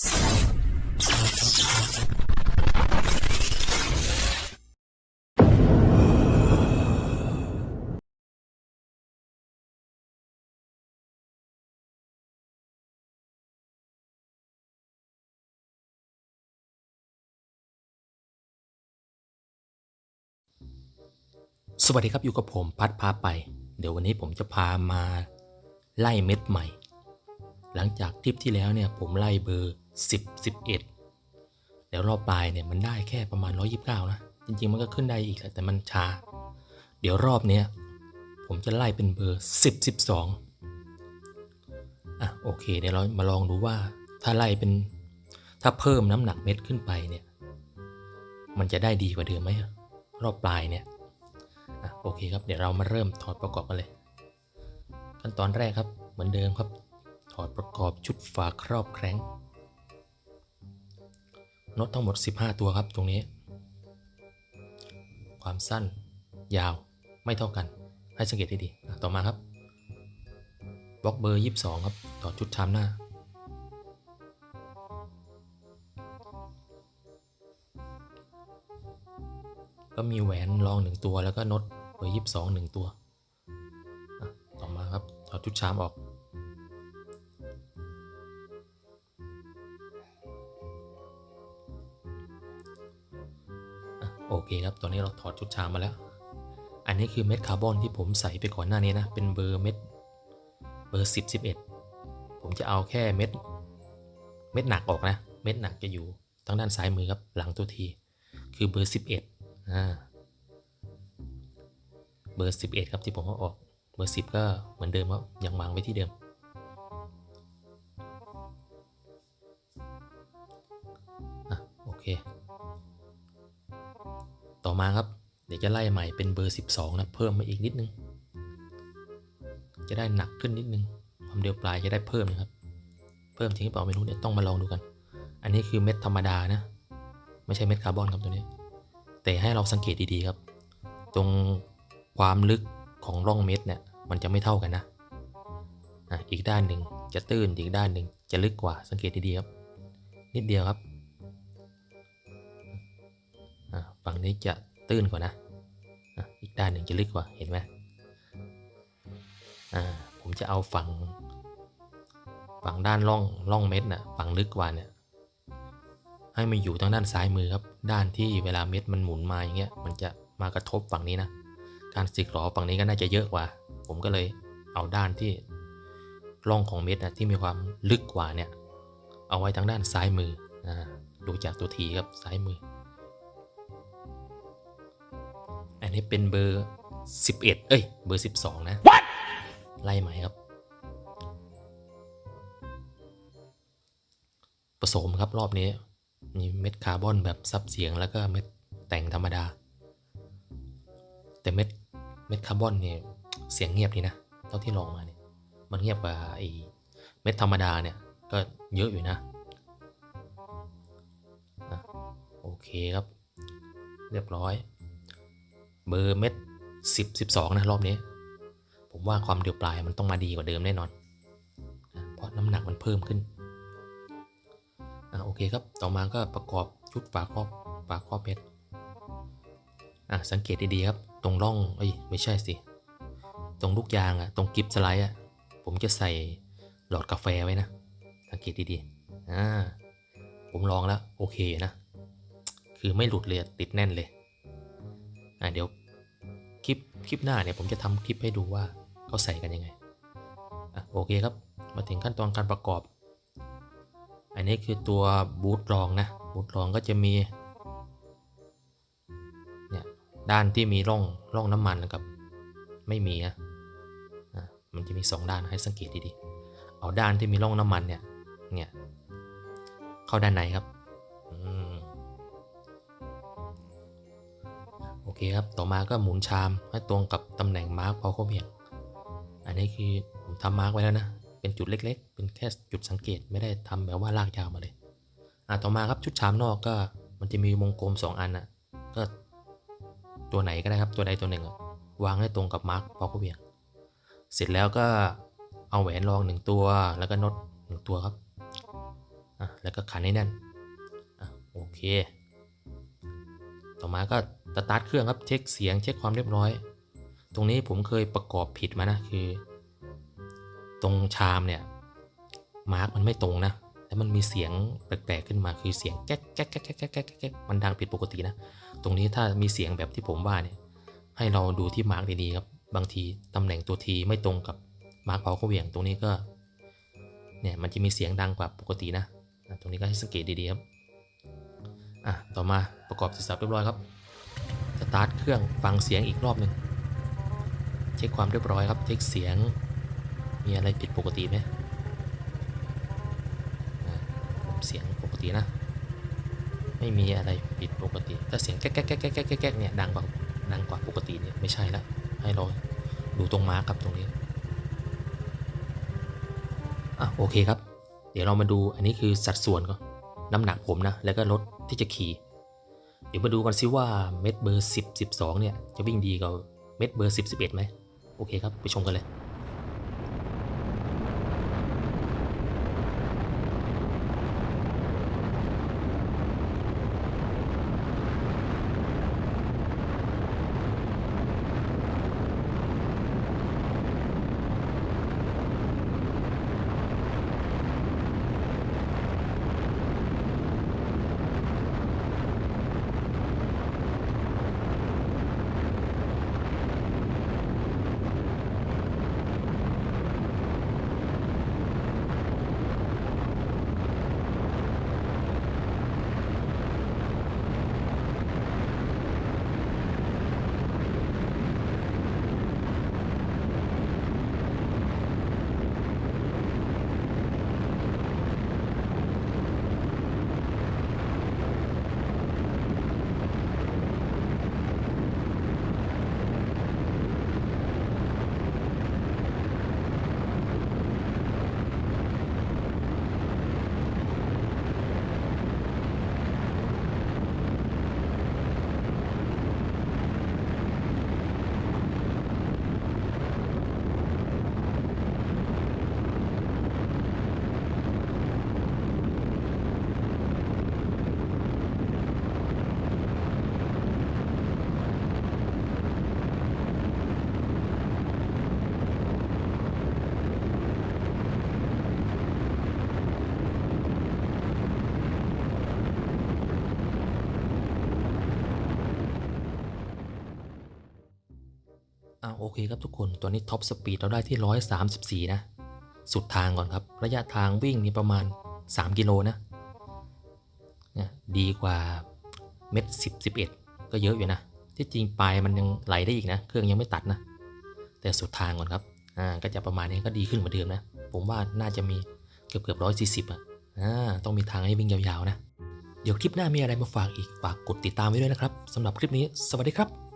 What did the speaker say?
สวัสดีครับอยู่กับผมพัดพาไป เดี๋ยววันนี้ผมจะพามาไล่เม็ดใหม่ หลังจากทริปที่แล้วเนี่ยผมไล่เบอร์ 10 11แล้วรอบปลายเนี่ยมันได้แค่ประมาณ 129 นะ จริง ๆ มันก็ขึ้นได้อีกแหละแต่มันช้า เดี๋ยวรอบเนี้ยผมจะไล่เป็นเบอร์ 10 12 อะโอเค เดี๋ยวเรามาลองดูว่าถ้าไล่เป็นถ้าเพิ่มน้ำหนักเม็ดขึ้นไปเนี่ย มันจะได้ดีกว่าเดิมไหมรอบปลายเนี่ยอะโอเคครับเดี๋ยวเรามาเริ่มถอดประกอบกันเลย ขั้นตอนแรกครับเหมือนเดิมครับ ถอดประกอบชุดฝาครอบแคร้ง น็อตทั้งหมด 15 ตัวครับตรงนี้ ความสั้น ยาวไม่เท่ากัน ให้สังเกตให้ดีต่อมาครับบล็อกเบอร์ 22 ครับถอชุดชามหน้า ก็มีแหวนรองหนึ่งตัวแล้วก็น็อตเบอร์ยี่สิบสองหนึ่งตัว ต่อมาครับ ถอดชุดชามออก เคครับ ตอนนี้เราถอดชุดชามมาแล้ว อันนี้คือเม็ดคาร์บอนที่ผมใส่ไปก่อนหน้านี้นะ เป็นเบอร์เม็ดเบอร์สิบสิบเอ็ดผมจะเอาแค่เม็ด เม็ดหนักออกนะ เม็ดหนักจะอยู่ทางด้านซ้ายมือครับ หลังตัวที คือเบอร์สิบเอ็ดอ่า เบอร์11ครับที่ผมเอาออก เบอร์10ก็เหมือนเดิมครับ ยังวางไว้ที่เดิม จะไล่ใหม่เป็นเบอร์ 12 นะ เพิ่มมาอีกนิดนึง จะได้หนักขึ้นนิดนึง ความเร็วปลายจะได้เพิ่มนะครับ เพิ่มทิ้งเปล่าไม่รู้เดี๋ยต้องมาลองดูกัน อันนี้คือเม็ดธรรมดานะ ไม่ใช่เม็ดคาร์บอนครับตัวนี้ แต่ให้เราสังเกตดีๆครับ ตรงความลึกของร่องเม็ดเนี่ยมันจะไม่เท่ากันนะอะอีกด้านหนึ่งจะตื้นอีกด้านหนึ่งจะลึกกว่าสังเกตดีๆครับ นิดเดียวครับอะฝั่งนี้จะตื้นกว่านะ อีกด้านหนึ่งจะลึกกว่าเห็นไหมอ่าผมจะเอาฝั่งฝั่งด้านร่องร่องเม็ดนะ่ะฝั่งลึกกว่าเนี่ยให้มันอยู่ทางด้านซ้ายมือครับ ด้านที่เวลาเม็ดมันหมุนมาอย่างเงี้ยมันจะมากระทบฝั่งนี้นะ การสึกหรอฝั่งนี้ก็น่าจะเยอะกว่า ผมก็เลยเอาด้านที่ร่องของเม็ดนะที่มีความลึกกว่าเนี่ย เอาไว้ทางด้านซ้ายมืออ่าดูจากตัวทีครับซ้ายมือ อันนี้เป็นเบอร์ 11 เอ้ย เบอร์ 12 นะไล่ใหม่ครับ ผสมครับรอบนี้ มีเม็ดคาร์บอนแบบซับเสียงแล้วก็เม็ดแต่งธรรมดา แต่เม็ดเม็ดคาร์บอนเนี่ยเสียงเงียบดีนะ เท่าที่ลองมาเนี่ย มันเงียบกว่าไอเม็ดธรรมดาเนี่ย ก็เยอะอยู่นะอะโอเคครับ เรียบร้อย เบอร์เม็ดสิบสิบสองนะรอบนี้ ผมว่าความเดียวปลายมันต้องมาดีกว่าเดิมแน่นอนนะเพราะน้ำหนักมันเพิ่มขึ้นอะโอเคครับ ต่อมาก็ประกอบชุดฝาครอบฝาครอบเพชรอะสังเกตดีๆครับ ตรงร่องเอ้ยไม่ใช่สิ ตรงลูกยางอะตรงกิฟสไลด์อะผมจะใส่หลอดกาแฟไว้นะ สังเกตดีๆอ่าผมลองแล้ว โอเคนะ คือไม่หลุดเลยติดแน่นเลย อะเดี๋ยวคลิปคลิปหน้าเนี่ยผมจะทำคลิปให้ดูว่าเขาใส่กันยังไงอะโอเคครับ มาถึงขั้นตอนการประกอบ อันนี้คือตัวบูทรองนะบูทรองก็จะมีเนี่ยด้านที่มีร่องร่องน้ำมันกับไม่มีนะอะมันจะมี 2 ด้านให้สังเกตดีๆ เอาด้านที่มีร่องน้ำมันเนี่ย เนี่ย เข้าด้านในครับ เคครับ ต่อมาก็หมุนชามให้ตรงกับตำแหน่งมาร์กพอเขาเบียง อันนี้คือผมทำมาร์กไว้แล้วนะ เป็นจุดเล็กๆ เป็นแค่จุดสังเกตไม่ได้ทำแบบว่าลากยาวมาเลย อะต่อมาครับชุดชามนอกก็มันจะมีวงกลม 2 อันนะก็ตัวไหนก็ได้ครับตัวใดตัวหนึ่งอะวางให้ตรงกับมาร์กพอเขาเบียง เสร็จแล้วก็เอาแหวนรองหนึ่งตัวแล้วก็น็อตหนึ่งตัวครับอะแล้วก็ขันให้แน่นอะโอเค ต่อมาก็ สตาร์ทเครื่องครับเช็คเสียงเช็คความเรียบร้อย ตรงนี้ผมเคยประกอบผิดมานะคือ ตรงชามเนี่ยมาร์กมันไม่ตรงนะแล้วมันมีเสียงแปลกๆขึ้นมาคือเสียงแก๊กแก๊กแก๊กแก๊กแก๊กแก๊กแก๊กมันดังผิดปกตินะ ตรงนี้ถ้ามีเสียงแบบที่ผมว่าเนี่ยให้เราดูที่มาร์กดีๆครับบางทีตำแหน่งตัวทีไม่ตรงกับมาร์กเผาเขาเหวี่ยงตรงนี้ก็เนี่ยมันจะมีเสียงดังกว่าปกตินะอะตรงนี้ก็ให้สังเกตดีๆครับอะต่อมาประกอบเสร็จสับเรียบร้อยครับ สตาร์ทเครื่องฟังเสียงอีกรอบหนึ่งเช็คความเรียบร้อยครับเช็คเสียง มีอะไรผิดปกติไหมเสียงปกตินะ ไม่มีอะไรผิดปกติแต่เสียงแก๊กแก๊กแก๊กแก๊กแก๊กแก๊กเนี่ยดังกว่าดังกว่าปกติเนี่ยไม่ใช่ละให้เราดูตรงมาร์กครับตรงนี้อะโอเคครับ เดี๋ยวเรามาดูอันนี้คือสัดส่วนก่อนน้ำหนักผมนะ แล้วก็รถที่จะขี่ เดี๋ยวมาดูกันซิว่าเม็ดเบอร์ 10 12 เนี่ย จะวิ่งดีกว่าเม็ดเบอร์ 10 11ไหมโอเคครับ ไปชมกันเลยาโอเคครับทุกคนตัวนี้ท็อปสปีดเราได้ที่ 134 นะ สุดทางก่อนครับ ระยะทางวิ่งนี่ประมาณ 3 กิโลนะเนี่ยดีกว่าเม็ด10 11ก็เยอะอยู่นะ ที่จริงปลายมันยังไหลได้อีกนะ เครื่องยังไม่ตัดนะ แต่สุดทางก่อนครับ อ่า ก็จะประมาณนี้ก็ดีขึ้นกว่าเดิมนะ ผมว่าน่าจะมีเกือบเกือบร้อยสี่สิบอะ อ่า ต้องมีทางให้วิ่งยาวๆนะ เดี๋ยวคลิปหน้ามีอะไรมาฝากอีก ฝากกดติดตามไว้ด้วยนะครับสำหรับคลิปนี้ สวัสดีครับ